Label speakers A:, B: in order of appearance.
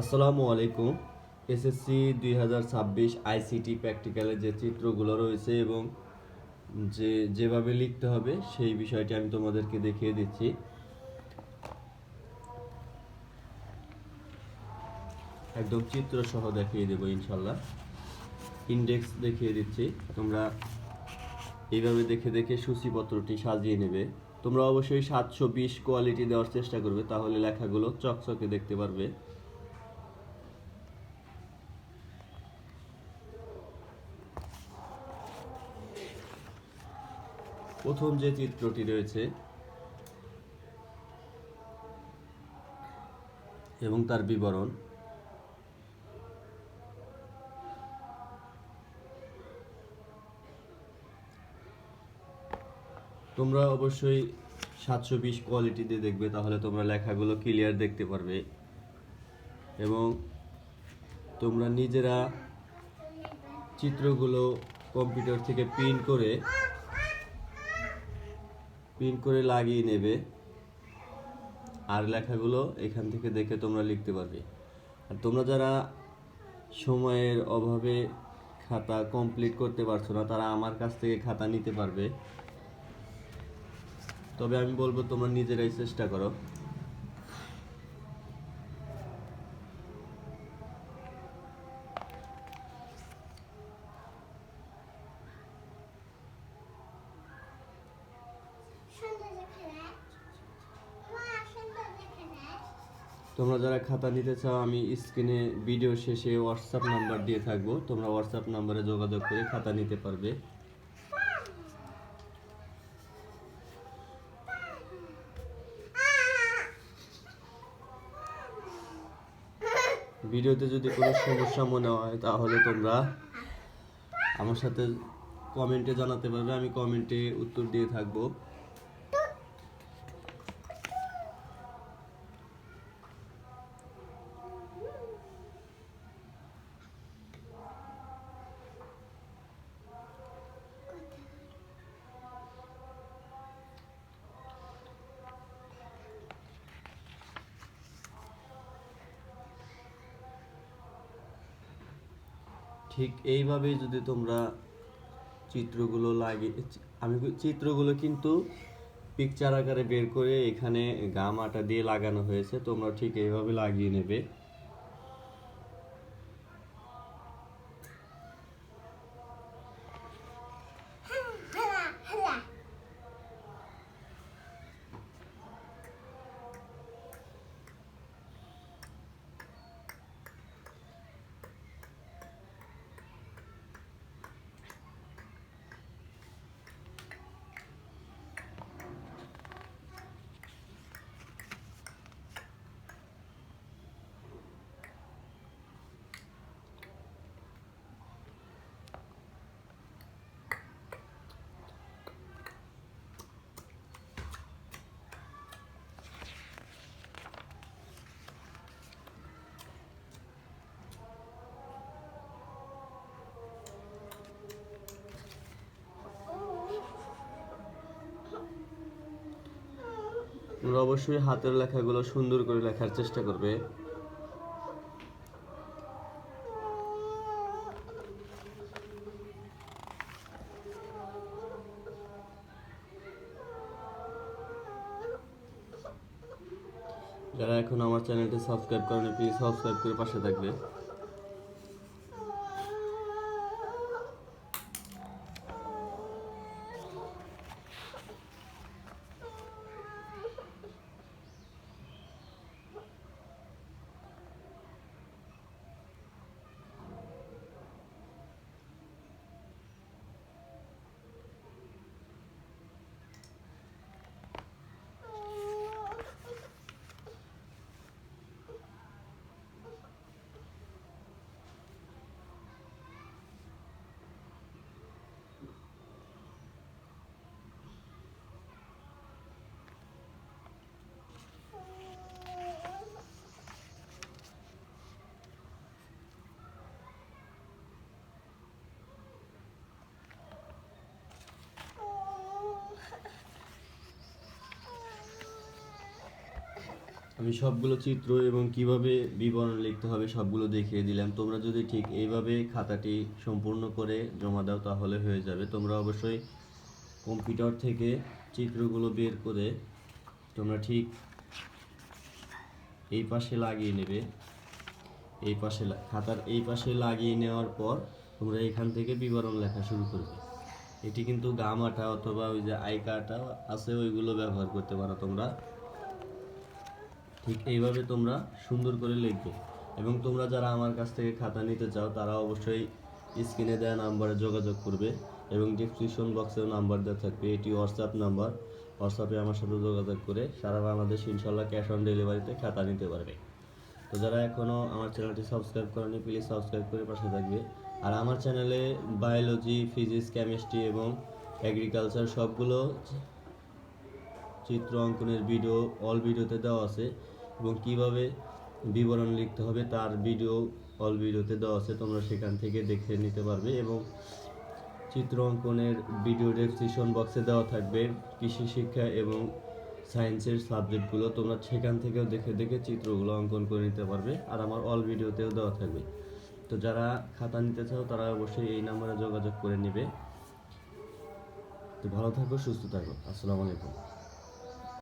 A: আসসালামু আলাইকুম। এসএসসি দুই হাজার ছাব্বিশ আইসিটি প্র্যাকটিক্যালের যে চিত্রগুলো রয়েছে এবং যে যেভাবে লিখতে হবে সেই বিষয়টি আমি তোমাদেরকে দেখিয়ে দিচ্ছি। একদম চিত্র সহ দেখিয়ে দেবো ইনশাল্লাহ ইন্ডেক্স দেখিয়ে দিচ্ছি। তোমরা এইভাবে দেখে দেখে সূচিপত্রটি সাজিয়ে নেবে। তোমরা অবশ্যই সাতশো বিশ কোয়ালিটি দেওয়ার চেষ্টা করবে, তাহলে লেখাগুলো চকচকে দেখতে পারবে। প্রথম যে চিত্রটি রয়েছে, এবং তার বিবরণ। তোমরা অবশ্যই সাতশো বিশ কোয়ালিটি দিয়ে দেখবে, তাহলে তোমরা লেখাগুলো ক্লিয়ার দেখতে পারবে। এবং তোমরা নিজেরা চিত্রগুলো কম্পিউটার থেকে প্রিন্ট করে প্রিন্ট করে লাগিয়ে নেবে। আর লেখাগুলো এখান থেকে দেখে তোমরা লিখতে পারবে। আর তোমরা যারা সময়ের অভাবে খাতা কমপ্লিট করতে পারছ না, তারা আমার কাছ থেকে খাতা নিতে পারবে। তবে আমি বলব, তোমরা নিজেরাই চেষ্টা করো
B: সুন্দর দেখালে মা সুন্দর দেখালে
A: তোমরা যারা খাতা নিতে চাও, আমি স্ক্রিনে ভিডিও শেষে হোয়াটসঅ্যাপ নাম্বার দিয়ে থাকব। তোমরা হোয়াটসঅ্যাপ নাম্বারে যোগাযোগ করে খাতা নিতে পারবে। ভিডিওতে যদি কোনো সমস্যা মনে হয়, তাহলে তোমরা আমার সাথে কমেন্টে জানাতে পারবে। আমি কমেন্টে উত্তর দিয়ে থাকব। ঠিক এইভাবে যদি তোমরা চিত্রগুলো লাগিয়ে আমি চিত্রগুলো কিন্তু পিকচার আকারে বের করে এখানে গাম আটা দিয়ে লাগানো হয়েছে, তোমরা ঠিক এইভাবে লাগিয়ে নেবে। তোমরা অবশ্যই হাতের লেখাগুলো সুন্দর করে লেখার চেষ্টা করবে। যারা এখন আমার চ্যানেলটি সাবস্ক্রাইব করেনি প্লিজ সাবস্ক্রাইব করে পাশে থাকবে। আমি সবগুলো চিত্র এবং কীভাবে বিবরণ লিখতে হবে সবগুলো দেখিয়ে দিলাম। তোমরা যদি ঠিক এইভাবে খাতাটি সম্পূর্ণ করে জমা দাও তাহলে হয়ে যাবে। তোমরা অবশ্যই কম্পিউটার থেকে চিত্রগুলো বের করে তোমরা ঠিক এই পাশে লাগিয়ে নেবে। এই পাশে খাতার এই পাশে লাগিয়ে নেওয়ার পর তোমরা এখান থেকে বিবরণ লেখা শুরু করবে। এটি কিন্তু গামাটা অথবা ওই যে আইকাটা আছে, ওইগুলো ব্যবহার করতে পারো তোমরা। ঠিক এইভাবে তোমরা সুন্দর করে লিখবে এবং তোমরা যারা আমার কাছ থেকে খাতা নিতে চাও, তারা অবশ্যই স্ক্রিনে দেওয়া নাম্বারে যোগাযোগ করবে এবং ডিসক্রিপশন বক্সেও নাম্বার দেওয়া থাকবে। এটি হোয়াটসঅ্যাপ নাম্বার। হোয়াটসঅ্যাপে আমার সাথে যোগাযোগ করে সারা বাংলাদেশ ইনশাল্লাহ ক্যাশ অন ডেলিভারিতে খাতা নিতে পারবে। তো যারা এখনও আমার চ্যানেলটি সাবস্ক্রাইব করেনি প্লিজ সাবস্ক্রাইব করে পাশে থাকবে। আর আমার চ্যানেলে বায়োলজি ফিজিক্স কেমিস্ট্রি এবং এগ্রিকালচার সবগুলো চিত্র অঙ্কনের ভিডিও অল ভিডিওতে দেওয়া আছে। এবং কীভাবে বিবরণ লিখতে হবে তার ভিডিও অল ভিডিওতে দেওয়া আছে, তোমরা সেখান থেকে দেখে নিতে পারবে এবং চিত্র অঙ্কনের ভিডিও ডেসক্রিপশন বক্সে দেওয়া থাকবে কৃষি শিক্ষা এবং সায়েন্সের সাবজেক্টগুলো তোমরা সেখান থেকেও দেখে দেখে চিত্রগুলো অঙ্কন করে নিতে পারবে আর আমার অল ভিডিওতেও দেওয়া থাকবে। তো যারা খাতা নিতে চাও, তারা অবশ্যই এই নাম্বারে যোগাযোগ করে নেবে। তো ভালো থাকো, সুস্থ থাকো। আসসালামু আলাইকুম।